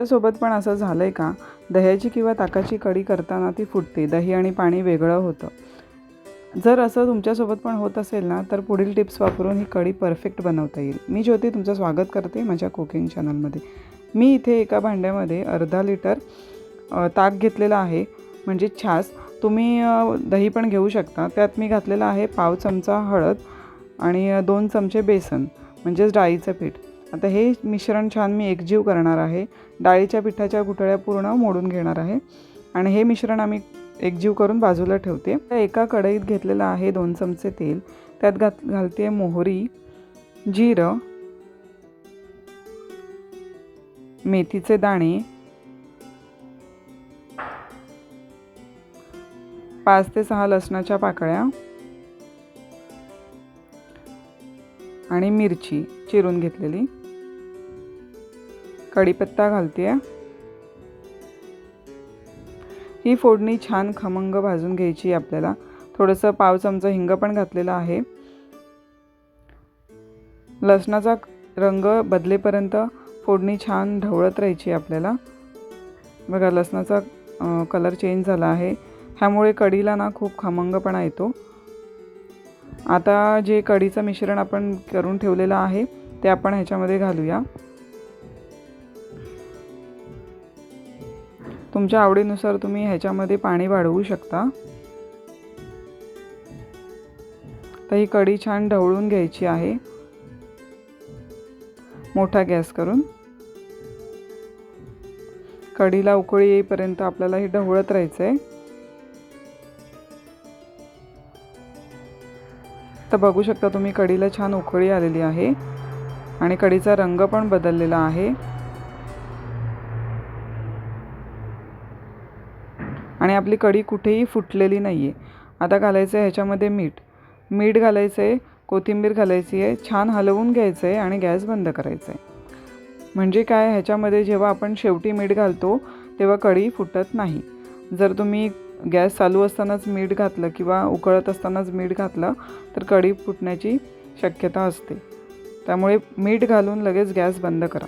सोबत पण असं झालं आहे का? दह्याची किंवा ताकाची कढी करताना ती फुटते. दही आणि पाणी वेगळं होतं. जर असं तुमच्यासोबत पण होत असेल ना तर पुढील टिप्स वापरून ही कढी परफेक्ट बनवता येईल. मी ज्योती तुमचं स्वागत करते माझ्या कुकिंग चॅनलमध्ये. मी इथे एका भांड्यामध्ये अर्धा लिटर ताक घेतलेला आहे म्हणजे छास. तुम्ही दही पण घेऊ शकता. त्यात मी घातलेलं आहे पाव चमचा हळद आणि दोन चमचे बेसन म्हणजेच डाळीचं पीठ. आता हे मिश्रण छान मी एकजीव करणार आहे. डाळीच्या पिठाच्या गुठळ्या पूर्ण मोडून घेणार आहे. आणि हे मिश्रण आम्ही एकजीव करून बाजूला ठेवते. त्या एका कढईत घेतलेलं आहे दोन चमचे तेल. त्यात घात घालते मोहरी जिरं मेथीचे दाणे पाच ते सहा लसणाच्या पाकळ्या आणि मिरची चिरून घेतलेली. कढीपत्ता घालते ही फोडणी छान खमंग भाजून घ्यायची आपल्याला. थोडंसं पाव चमचा हिंग पण घातलेलं आहे. लसणाचा रंग बदलेपर्यंत फोडणी छान ढवळत राहायची आपल्याला. बघा लसणाचा कलर चेंज झाला आहे. ह्यामुळे कढीला ना खूप खमंगपणा येतो. आता जे कढीचं मिश्रण आपण करून ठेवलेलं आहे ते आपण ह्याच्यामध्ये घालूया. तुमच्या आवडीनुसार तुम्ही ह्याच्यामध्ये पाणी वाढवू शकता. तर ही कढी छान ढवळून घ्यायची आहे. मोठा गॅस करून. कढीला उकळी येईपर्यंत आपल्याला हे ढवळत राहायचं आहे तर बघू शकता तुम्ही कढीला छान उकळी आलेली आहे. आणि कढीचा रंग पण बदललेला आहे. आणि आपली कढी कुठेही फुटलेली नाही आहे आता घालायचं आहे ह्याच्यामध्ये मीठ. मीठ घालायचं आहे कोथिंबीर घालायची आहे छान हलवून घ्यायचं आहे आणि गॅस बंद करायचं आहे म्हणजे काय ह्याच्यामध्ये जेव्हा आपण शेवटी मीठ घालतो तेव्हा कढी फुटत नाही. जर तुम्ही गॅस चालू असतानाच मीठ घातलं किंवा उकळत असतानाच मीठ घातलं तर कढी फुटण्याची शक्यता असते. त्यामुळे मीठ घालून लगेच गॅस बंद करा.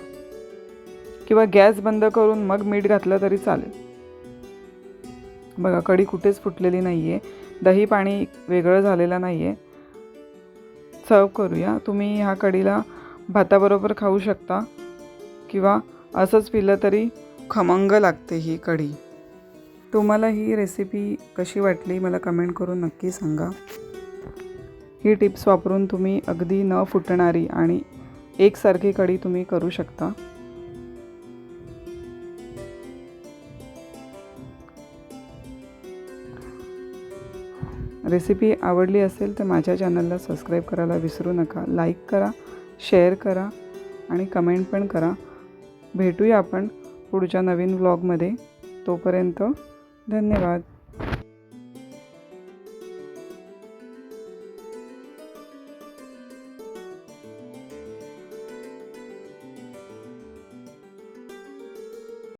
किंवा गॅस बंद करून मग मीठ घातलं तरी चालेल. बघा कढी कुठेच फुटलेली नाही आहे दही पाणी वेगळं झालेलं नाही आहे सर्व करूया. तुम्ही ह्या कढीला भाताबरोबर खाऊ शकता किंवा असंच पिलं तरी खमंग लागते ही कढी तुम्हाला ही रेसिपी कशी वाटली मला कमेंट करून नक्की सांगा. ही टिप्स वापरून तुम्ही अगदी न फुटणारी आणि एकसारखी कढी तुम्ही करू शकता. रेसिपी आवडली असेल तर माझ्या चॅनलला सबस्क्राईब करायला विसरू नका. लाईक करा शेअर करा आणि कमेंट पण करा. भेटूया आपण पुढच्या नवीन व्लॉगमध्ये. तोपर्यंत धन्यवाद.